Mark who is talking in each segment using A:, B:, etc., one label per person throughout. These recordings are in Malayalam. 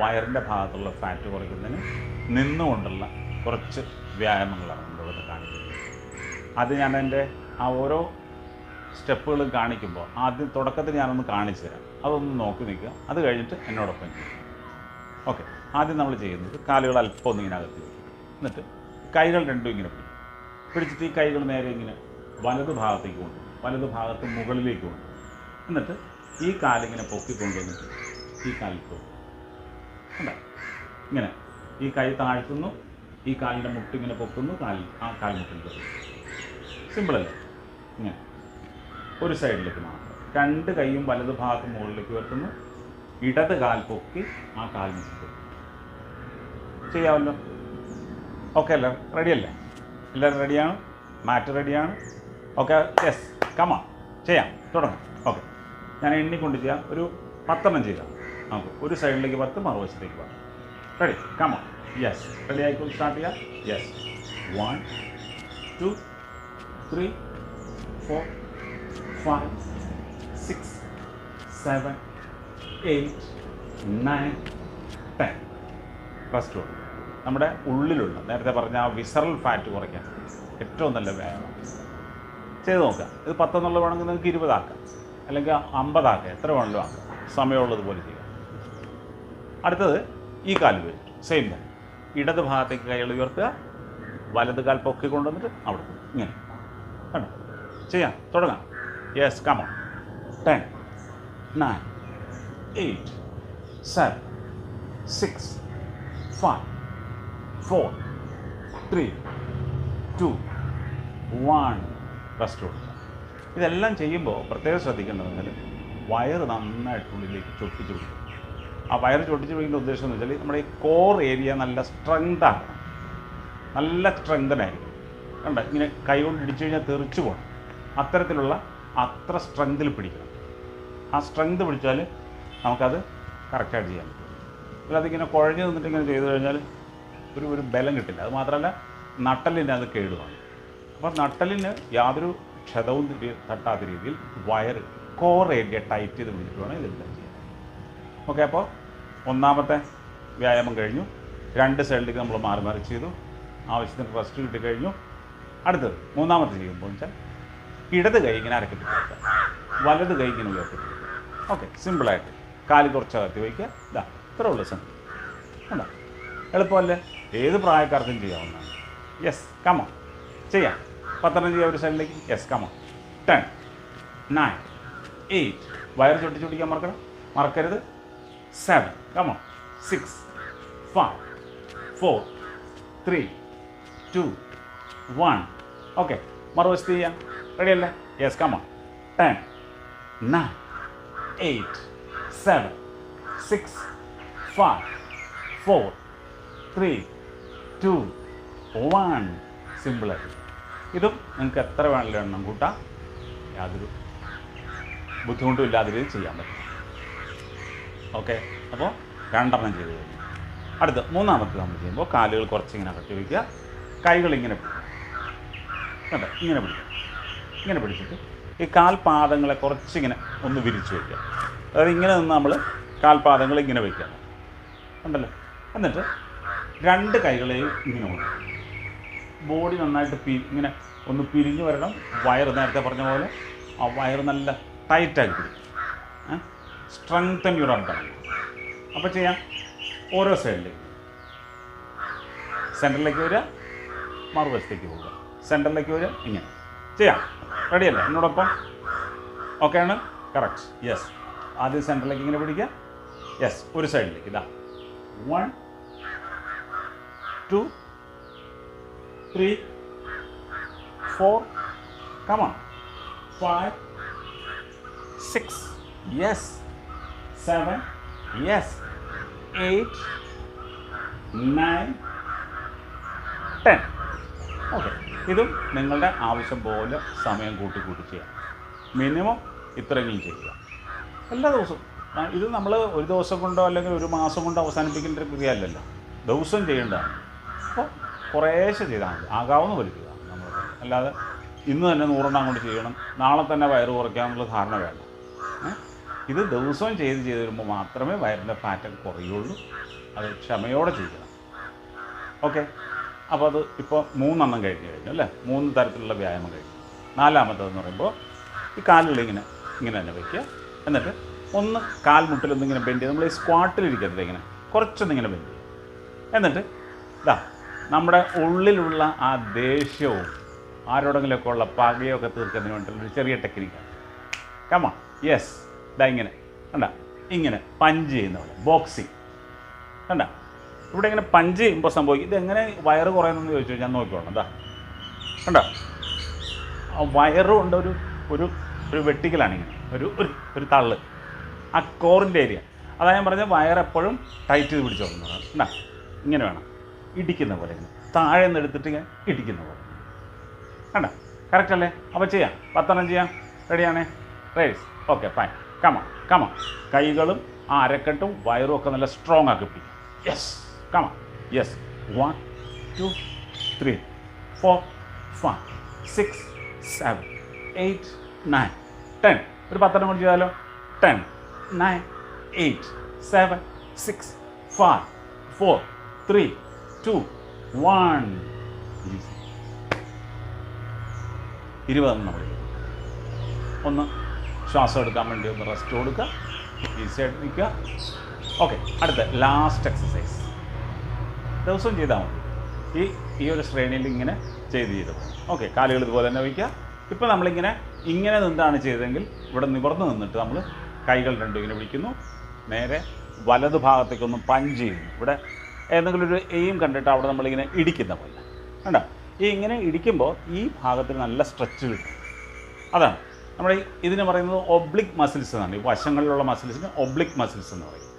A: വയറിന്റെ ഭാഗത്തുള്ള ഫാറ്റ് കുറയ്ക്കുന്നതിന് നിന്നുകൊണ്ടുള്ള കുറച്ച് വ്യായാമങ്ങളാണ് നമ്മുടെ നമ്മളിവിടെ കാണിക്കുന്നത്. അത് ഞാൻ എന്റെ ആ ഓരോ സ്റ്റെപ്പുകളും കാണിക്കുമ്പോൾ ആദ്യം തുടക്കത്തിൽ ഞാനൊന്ന് കാണിച്ചു തരാം. അതൊന്ന് നോക്കി നിൽക്കുക. അത് കഴിഞ്ഞിട്ട് എന്നോടൊപ്പം ഓക്കെ. ആദ്യം നമ്മൾ ചെയ്യുന്നത് കാലുകൾ അല്പം ഒന്ന് ഇങ്ങനെ അകത്തി എന്നിട്ട് കൈകൾ രണ്ടും ഇങ്ങനെ പിടിക്കും പിടിച്ചിട്ട് ഈ കൈകൾ നേരെ ഇങ്ങനെ വലത് ഭാഗത്തേക്ക് കൊണ്ടുപോകും വലത് ഭാഗത്ത് മുകളിലേക്ക് കൊണ്ടുപോകും എന്നിട്ട് ഈ കാലിങ്ങനെ പൊക്കി കൊണ്ടുവന്നിട്ട് ഈ കാലിൽ പോകും. കണ്ടോ? ഇങ്ങനെ. ഈ കൈ താഴ്ത്തുന്നു ഈ കാലിന്റെ മുട്ട് ഇങ്ങനെ പൊക്കുന്നു കാലിൽ ആ കാൽമുട്ടിൽ പൊക്കുന്നു. സിമ്പിളല്ലേ ഇങ്ങനെ. ഒരു സൈഡിലേക്ക് മാത്രം. രണ്ട് കൈയും വലത് ഭാഗത്ത് മുകളിലേക്ക് ഉയർത്തുന്നു. ഇടത് കാൽ പൊക്കി ആ കാൽമുട്ടിൽ പൊക്കുന്നു. ചെയ്യാമല്ലോ? ഓക്കെ അല്ലേ? റെഡിയല്ലേ എല്ലാവരും റെഡിയാണ് മാറ്റ് റെഡിയാണ് ഓക്കെ യെസ് കമാ ചെയ്യാം. തുടങ്ങാം. ഓക്കെ ഞാൻ എണ്ണിക്കൊണ്ട് ചെയ്യാം. ഒരു പത്തെണ്ണം ചെയ്യാം നമുക്ക് ഒരു സൈഡിലേക്ക് പത്ത് മറുവശത്തേക്ക് പത്ത്. Ready come on yes ready ആയിക്കോ? സ്റ്റാർട്ട് ചെയ്യാം. Yes one two three four five six seven eight nine ten rest കൊടുക്കും നമ്മുടെ ഉള്ളിലുള്ള നേരത്തെ പറഞ്ഞ ആ വിസറൽ ഫാറ്റ് കുറയ്ക്കാൻ ഏറ്റവും നല്ല വ്യായാമം. ചെയ്ത് നോക്കാം. ഇത് പത്തെന്നുള്ള വേണമെങ്കിൽ നിങ്ങൾക്ക് ഇരുപതാക്കാം. അല്ലെങ്കിൽ അമ്പതാക്കാം. എത്ര വേണമെങ്കിലും ആക്കാം. സമയമുള്ളതുപോലെ ചെയ്യാം അടുത്തത് ഈ കാൽ വരും. സെയിം തന്നെ. ഇടത് ഭാഗത്തേക്ക് കൈകൾ ഉയർത്തുക വലത് കാൽ പൊക്കി കൊണ്ടുവന്നിട്ട് അവിടെ ഇങ്ങനെ. കണ്ടോ? ചെയ്യാം. തുടങ്ങാം. Yes come on ten nine eight seven six five four three two one rest കൊടുക്കുക. ഇതെല്ലാം ചെയ്യുമ്പോൾ പ്രത്യേകം ശ്രദ്ധിക്കേണ്ടതെങ്കിൽ വയറ് നന്നായിട്ട് ഉള്ളിലേക്ക് ചൊട്ടിച്ച് പിടിക്കും. ആ വയറ് ചൊട്ടിച്ച് പിടിക്കുന്ന ഉദ്ദേശം എന്ന് വെച്ചാൽ നമ്മുടെ ഈ കോർ ഏരിയ നല്ല സ്ട്രെങ്താണ് നല്ല സ്ട്രെങ്തനായിരിക്കും കണ്ട? ഇങ്ങനെ കൈ കൊണ്ട് ഇടിച്ചു കഴിഞ്ഞാൽ തെറിച്ചു പോകണം അത്തരത്തിലുള്ള അത്ര സ്ട്രെങ്തിൽ പിടിക്കണം. ആ സ്ട്രെങ്ത് പിടിച്ചാൽ നമുക്കത് കറക്റ്റായിട്ട് ചെയ്യാൻ പറ്റും. ഇങ്ങനെ കുഴഞ്ഞു നിന്നിട്ട് ഇങ്ങനെ ചെയ്തു കഴിഞ്ഞാൽ ഒരു ഒരു ബലം കിട്ടില്ല. അത് മാത്രമല്ല നട്ടലിന് അത് കേടുവാണ്. അപ്പോൾ നട്ടലിന് യാതൊരു ക്ഷതവും തട്ടാത്ത രീതിയിൽ വയർ കോർ ഏരിയ ടൈറ്റ് ചെയ്ത് പിടിച്ചിട്ട് ഇതെല്ലാം ചെയ്യാൻ ഓക്കെ അപ്പോൾ ഒന്നാമത്തെ വ്യായാമം കഴിഞ്ഞു. രണ്ട് സൈഡിലേക്ക് നമ്മൾ മാറി മാറി ചെയ്തു. ആവശ്യത്തിന് റെസ്റ്റ് കിട്ടി കഴിഞ്ഞു. അടുത്തത് മൂന്നാമത്തെ ചെയ്യുമ്പോൾ വെച്ചാൽ ഇടത് കൈ ഇങ്ങനെ അരക്കിട്ട് വലത് കൈ ഇങ്ങനെ ഉയർത്തി ഓക്കെ സിമ്പിളായിട്ട് കാൽ കുറച്ച് അകത്തി വയ്ക്കുക. ഇതാ ഇത്രേ ഉള്ളൂ സിമ്പിൾ കണ്ടോ എളുപ്പമല്ലേ? ഏത് പ്രായക്കാർക്കും ചെയ്യാവുന്നതാണ്. യെസ് കമോ ചെയ്യാം. പത്തനംതിട്ട ഒരു സൈഡിലേക്ക് yes come on ten nine eight wire ചൊട്ടി ചൊട്ടിക്കാൻ മറക്കണം. മറക്കരുത്. Seven come on six five four three two one okay മറുവശത്ത് ചെയ്യാം. റെഡിയല്ലേ yes come on ten nine eight seven six five four three two one സിമ്പിളായിട്ട് ഇതും നിങ്ങൾക്ക് എത്ര വേണമെങ്കിലും എണ്ണം കൂട്ടാം. യാതൊരു ബുദ്ധിമുട്ടും ഇല്ലാതെ രീതിയിൽ ചെയ്യാൻ പറ്റും. ഓക്കെ? അപ്പോൾ രണ്ടെണ്ണം ചെയ്ത് കഴിഞ്ഞു. അടുത്ത മൂന്നാമത്തെ നമ്മൾ ചെയ്യുമ്പോൾ കാലുകൾ കുറച്ചിങ്ങനെ അകറ്റി വയ്ക്കുക. കൈകൾ ഇങ്ങനെ കണ്ടോ? ഇങ്ങനെ പിടിക്കുക. ഇങ്ങനെ പിടിച്ചിട്ട് ഈ കാൽപാദങ്ങളെ കുറച്ചിങ്ങനെ ഒന്ന് വിരിച്ചു വയ്ക്കുക. അതായത് ഇങ്ങനെ നിന്ന് നമ്മൾ കാൽപാദങ്ങൾ ഇങ്ങനെ വയ്ക്കുക. ഉണ്ടല്ലോ എന്നിട്ട് രണ്ട് കൈകളെയും ഇങ്ങനെ കൊണ്ട് ബോഡി നന്നായിട്ട് പി ഇങ്ങനെ ഒന്ന് പിരിഞ്ഞു വരണം. വയറ് നേരത്തെ പറഞ്ഞ പോലെ ആ വയറ് നല്ല ടൈറ്റാക്കി പിടിക്കും സ്ട്രെങ്തൻ യുവർ അബ്ഡമൻ അപ്പോൾ ചെയ്യാം. ഓരോ സൈഡിലേക്ക് സെന്ററിലേക്ക് വരിക. മറുവശത്തേക്ക് പോവുക. സെന്ററിലേക്ക് വരിക. ഇങ്ങനെ. ചെയ്യാം. റെഡിയല്ലേ എന്നോടൊപ്പം. ഓക്കെ ആണ്? കറക്റ്റ് യെസ് ആദ്യം സെന്ററിലേക്ക് ഇങ്ങനെ പിടിക്കുക. യെസ് ഒരു സൈഡിലേക്ക് ഇതാ. One two three four come on five six yes. Seven yes. Eight nine ten okay ഇതും നിങ്ങളുടെ ആവശ്യം പോലെ സമയം കൂട്ടി കൂട്ടി ചെയ്യാം. മിനിമം ഇത്രയെങ്കിലും ചെയ്യുക. എല്ലാ ദിവസവും. ഇത് നമ്മൾ ഒരു ദിവസം കൊണ്ടോ അല്ലെങ്കിൽ ഒരു മാസം കൊണ്ടോ അവസാനിപ്പിക്കേണ്ട ഒരു ക്രിയയല്ലല്ലോ. ദിവസവും ചെയ്യേണ്ടതാണ്. അപ്പോൾ കുറേശ്ശെ ചെയ്താൽ മതി. ആകാവുന്ന പോലെ ചെയ്യുക നമ്മൾ അല്ലാതെ ഇന്ന് തന്നെ നൂറെണ്ണം കൊണ്ട് ചെയ്യണം. നാളെ തന്നെ വയറ് കുറയ്ക്കാമെന്നുള്ള ധാരണ വേണം? ഇത് ദിവസവും ചെയ്ത് ചെയ്ത് വരുമ്പോൾ മാത്രമേ വയറിന്റെ ഫാറ്റ് കുറയുള്ളൂ. അത് ക്ഷമയോടെ ചെയ്യണം. ഓക്കെ? അപ്പോൾ അത് ഇപ്പോൾ മൂന്നെണ്ണം കഴിഞ്ഞ് കഴിഞ്ഞു അല്ലേ? മൂന്ന് തരത്തിലുള്ള വ്യായാമം കഴിഞ്ഞു. നാലാമത്തേതെന്ന് പറയുമ്പോൾ ഈ കാലുകൾ ഇങ്ങനെ ഇങ്ങനെ തന്നെ വയ്ക്കുക എന്നിട്ട് ഒന്ന് കാൽമുട്ടിലൊന്ന് ഇങ്ങനെ ബെൻഡ് ചെയ്ത് നമ്മൾ ഈ സ്ക്വാട്ടിലിരിക്കരുത് ഇങ്ങനെ. കുറച്ചൊന്നിങ്ങനെ ബെൻഡ് ചെയ്യുക. എന്നിട്ട് ഇതാ നമ്മുടെ ഉള്ളിലുള്ള ആ ദേഷ്യവും ആരോടെങ്കിലുമൊക്കെ ഉള്ള പകയൊക്കെ തീർക്കുന്നതിന് വേണ്ടിയിട്ടുള്ള ഒരു ചെറിയ ടെക്നിക്കാണ് കമ യെസ് ഇതാ ഇങ്ങനെ. കണ്ട? ഇങ്ങനെ പഞ്ച് ചെയ്യുന്ന പോലെ. ബോക്സിങ് കണ്ട? ഇവിടെ ഇങ്ങനെ പഞ്ച് ചെയ്യുമ്പോൾ സംഭവിക്കും. ഇതെങ്ങനെ വയറ് കുറയുന്നതെന്ന് ചോദിച്ചു ഞാൻ നോക്കിക്കോളാം. എന്താ കണ്ട? വയറും ഉണ്ട് ഒരു ഒരു ഒരു വെട്ടിക്കലാണ് ഇങ്ങനെ. ഒരു ഒരു തള്ള്. ആ കോറിന്റെ ഏരിയ അതാ ഞാൻ പറഞ്ഞ വയറെപ്പോഴും ടൈറ്റ് ചെയ്ത് പിടിച്ചോളുന്നതാണ് കണ്ട? ഇങ്ങനെ വേണം. ഇടിക്കുന്ന പോലെ ഇങ്ങനെ. താഴെ നിന്ന് എടുത്തിട്ട് ഇങ്ങനെ ഇടിക്കുന്ന പോലെ. കണ്ട? കറക്റ്റ് അല്ലേ? അപ്പോൾ ചെയ്യാം. പത്തെണ്ണം ചെയ്യാം. റെഡിയാണേ റേസ് ഓക്കെ ഫൈൻ കമ കമ കൈകളും ആ അരക്കെട്ടും വയറും ഒക്കെ നല്ല സ്ട്രോങ് ആക്കി പിടിക്കും. Yes come on yes one two three four five six seven eight nine ten ഒരു പത്തെണ്ണം കൂടി ചെയ്താലോ? Ten nine eight seven six five four three two one ഇരുപതെണ്ണം ചെയ്തു. ഒന്ന് ശ്വാസം എടുക്കാൻ വേണ്ടി ഒന്ന് റെസ്റ്റ് കൊടുക്കുക. ഈസി ആയിട്ട് നിൽക്കുക. ഓക്കെ അടുത്ത ലാസ്റ്റ് എക്സസൈസ് ദിവസവും ചെയ്താൽ മതി. ഈ ഈ ഒരു ശ്രേണിയിൽ ഇങ്ങനെ ചെയ്ത് ചെയ്ത് ഓക്കെ കാലുകൾ ഇതുപോലെ തന്നെ വയ്ക്കുക. ഇപ്പോൾ നമ്മളിങ്ങനെ ഇങ്ങനെ നിന്നാണ് ചെയ്തതെങ്കിൽ ഇവിടെ നിവർന്ന് നിന്നിട്ട് നമ്മൾ കൈകൾ രണ്ടും ഇങ്ങനെ പിടിക്കുന്നു. നേരെ വലത് ഭാഗത്തേക്കൊന്ന് പഞ്ച് ചെയ്യുന്നു. ഇവിടെ ഏതെങ്കിലും ഒരു എയിം കണ്ടിട്ട് അവിടെ നമ്മളിങ്ങനെ ഇടിക്കുന്ന പോലെ. കണ്ടോ? ഈ ഇങ്ങനെ ഇടിക്കുമ്പോൾ ഈ ഭാഗത്തിന് നല്ല സ്ട്രെച്ച് കിട്ടും. അതാണ്. നമ്മുടെ ഇതിന് പറയുന്നത് ഒബ്ലിക് മസിൽസ് എന്നാണ്. ഈ വശങ്ങളിലുള്ള മസിൽസിന് ഒബ്ലിക് മസിൽസ് എന്ന് പറയും.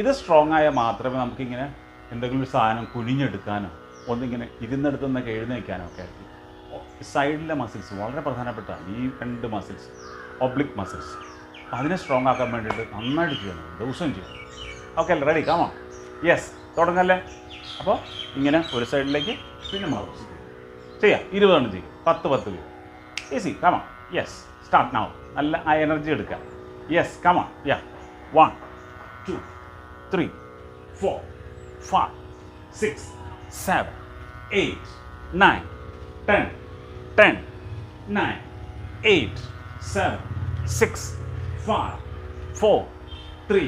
A: ഇത് സ്ട്രോങ് ആയാൽ മാത്രമേ നമുക്കിങ്ങനെ എന്തെങ്കിലും ഒരു സാധനം കുനിഞ്ഞെടുക്കാനോ ഒന്നിങ്ങനെ ഇരുന്നെടുത്തുനിന്നൊക്കെ എഴുന്നേൽക്കാനോ ഒക്കെ ആയിട്ട് സൈഡിലെ മസിൽസ് വളരെ പ്രധാനപ്പെട്ടതാണ്. ഈ രണ്ട് മസിൽസ് ഒബ്ലിക് മസിൽസ് അതിനെ സ്ട്രോങ് ആക്കാൻ വേണ്ടിയിട്ട് നന്നായിട്ട് ചെയ്യണം. ദിവസവും ചെയ്യണം. ഓക്കെ അല്ലേ? റെഡി കാമോ യെസ് തുടങ്ങല്ലേ? അപ്പോൾ ഇങ്ങനെ ഒരു സൈഡിലേക്ക് പിന്നെ മാറും ചെയ്യാം. ഇരുപതെണ്ണം ചെയ്യും. പത്ത് പത്ത് വീതം ഈസി കമ യെസ് സ്റ്റാർട്ട് നാവും നല്ല ആ എനർജി എടുക്കാം yes come on yeah one two three four five six seven eight nine ten ten nine eight seven six five four three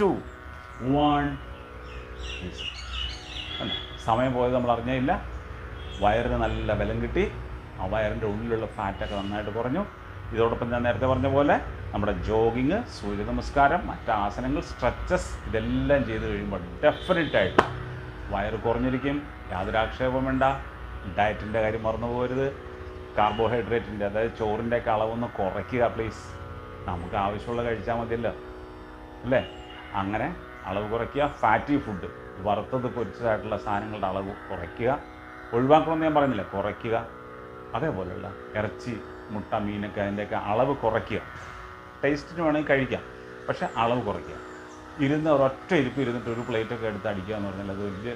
A: two one സമയം പോയത് നമ്മൾ അറിഞ്ഞില്ല വയറിന് നല്ല ബലം കിട്ടി. ആ വയറിന്റെ ഉള്ളിലുള്ള ഫാറ്റൊക്കെ നന്നായിട്ട് കുറഞ്ഞു. ഇതോടൊപ്പം ഞാൻ നേരത്തെ പറഞ്ഞ പോലെ നമ്മുടെ ജോഗിങ് സൂര്യ നമസ്കാരം മറ്റ് ആസനങ്ങൾ സ്ട്രെച്ചസ് ഇതെല്ലാം ചെയ്ത് കഴിയുമ്പോൾ ഡെഫിനറ്റ് ആയിട്ട് വയറ് കുറഞ്ഞിരിക്കും. യാതൊരു ആക്ഷേപം വേണ്ട. ഡയറ്റിന്റെ കാര്യം മറന്നു പോകരുത്. കാർബോഹൈഡ്രേറ്റിന്റെ അതായത് ചോറിന്റെ ഒക്കെ അളവൊന്ന് കുറയ്ക്കുക പ്ലീസ് നമുക്ക് ആവശ്യമുള്ള കഴിച്ചാൽ മതിയല്ലോ. അല്ലേ? അങ്ങനെ അളവ് കുറയ്ക്കുക. ഫാറ്റി ഫുഡ് വറുത്തത് പൊരിച്ചതായിട്ടുള്ള സാധനങ്ങളുടെ അളവ് കുറയ്ക്കുക. ഒഴിവാക്കണമെന്ന് ഞാൻ പറഞ്ഞില്ല? കുറയ്ക്കുക. അതേപോലെയുള്ള ഇറച്ചി മുട്ട മീനൊക്കെ അതിന്റെയൊക്കെ അളവ് കുറയ്ക്കുക. ടേസ്റ്റിന് വേണമെങ്കിൽ കഴിക്കാം പക്ഷേ അളവ് കുറയ്ക്കുക. ഇരുന്ന് ഒരൊറ്റ ഇരിപ്പ് ഇരുന്നിട്ട് ഒരു പ്ലേറ്റൊക്കെ എടുത്ത് അടിക്കുക എന്ന് പറഞ്ഞാൽ അത് വലിയ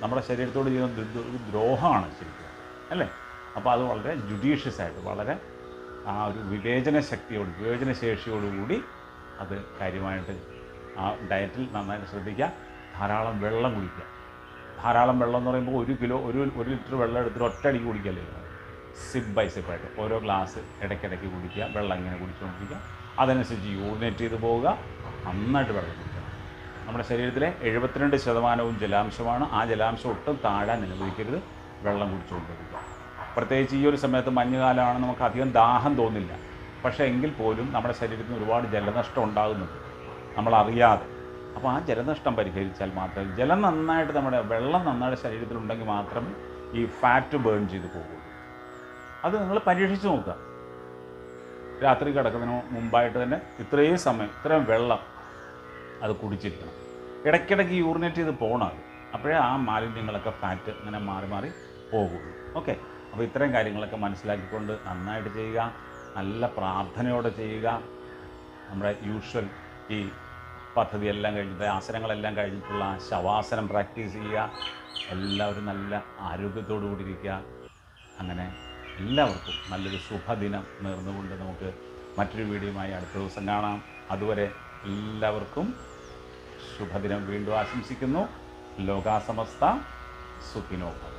A: നമ്മുടെ ശരീരത്തോട് ചെയ്യുന്ന ഒരു ദ്രോഹമാണ് ശരിക്കും അല്ലേ? അപ്പോൾ അത് വളരെ ജുഡീഷ്യസ് ആയിട്ട് വളരെ ആ ഒരു വിവേചന ശക്തിയോട് വിവേചന ശേഷിയോടുകൂടി അത് കാര്യമായിട്ട് ആ ഡയറ്റിൽ നന്നായിട്ട് ശ്രദ്ധിക്കുക. ധാരാളം വെള്ളം കുടിക്കുക. ധാരാളം വെള്ളം എന്ന് പറയുമ്പോൾ ഒരു കിലോ ഒരു ഒരു ലിറ്റർ വെള്ളം എടുത്തിട്ട് ഒറ്റ അടിക്ക് കുടിക്കല്ലേ സിപ്പ് ബൈ സിപ്പായിട്ട് ഓരോ ഗ്ലാസ് ഇടയ്ക്കിടയ്ക്ക് കുടിക്കുക വെള്ളം ഇങ്ങനെ കുടിച്ചുകൊണ്ടിരിക്കുക. അതനുസരിച്ച് യൂറിനേറ്റ് ചെയ്ത് പോവുക നന്നായിട്ട് വെള്ളം കുടിക്കുക. നമ്മുടെ ശരീരത്തിലെ എഴുപത്തിരണ്ട് ശതമാനവും ജലാംശമാണ്. ആ ജലാംശം ഒട്ടും താഴാൻ അനുവദിക്കരുത്. വെള്ളം കുടിച്ചുകൊണ്ടിരിക്കുക. പ്രത്യേകിച്ച് ഈ ഒരു സമയത്ത് മഞ്ഞുകാലമാണ് നമുക്ക് അധികം ദാഹം തോന്നില്ല. പക്ഷേ എങ്കിൽ പോലും നമ്മുടെ ശരീരത്തിന് ഒരുപാട് ജലനഷ്ടം ഉണ്ടാകുന്നുണ്ട്. നമ്മളറിയാതെ അപ്പോൾ ആ ജലനഷ്ടം പരിഹരിച്ചാൽ മാത്രമേ ജലം നന്നായിട്ട് നമ്മുടെ വെള്ളം നന്നായിട്ട് ശരീരത്തിലുണ്ടെങ്കിൽ മാത്രമേ ഈ ഫാറ്റ് ബേൺ ചെയ്ത് പോകുള്ളൂ അത് നിങ്ങൾ പരീക്ഷിച്ച് നോക്കുക. രാത്രി കിടക്കുന്നതിന് മുമ്പായിട്ട് തന്നെ ഇത്രയും സമയം ഇത്രയും വെള്ളം അത് കുടിച്ചിരിക്കണം. ഇടയ്ക്കിടയ്ക്ക് യൂറിനേറ്റ് ചെയ്ത് പോകണം അപ്പോഴേ ആ മാലിന്യങ്ങളൊക്കെ ഫാറ്റ് ഇങ്ങനെ മാറി മാറി പോകുള്ളൂ ഓക്കെ അപ്പോൾ ഇത്രയും കാര്യങ്ങളൊക്കെ മനസ്സിലാക്കിക്കൊണ്ട് നന്നായിട്ട് ചെയ്യുക നല്ല പ്രാർത്ഥനയോടെ ചെയ്യുക. നമ്മുടെ യൂഷ്വൽ ഈ പദ്ധതിയെല്ലാം കഴിഞ്ഞിട്ട് ആസനങ്ങളെല്ലാം കഴിഞ്ഞിട്ടുള്ള ശവാസനം പ്രാക്ടീസ് ചെയ്യുക. എല്ലാവരും നല്ല ആരോഗ്യത്തോടു കൂടി ഇരിക്കുക. അങ്ങനെ എല്ലാവർക്കും നല്ലൊരു ശുഭദിനം നേർന്നുകൊണ്ട് നമുക്ക് മറ്റൊരു വീഡിയോയുമായി അടുത്ത ദിവസം കാണാം. അതുവരെ എല്ലാവർക്കും ശുഭദിനം വീണ്ടും ആശംസിക്കുന്നു. ലോകാസമസ്ത സുഖിനോഭം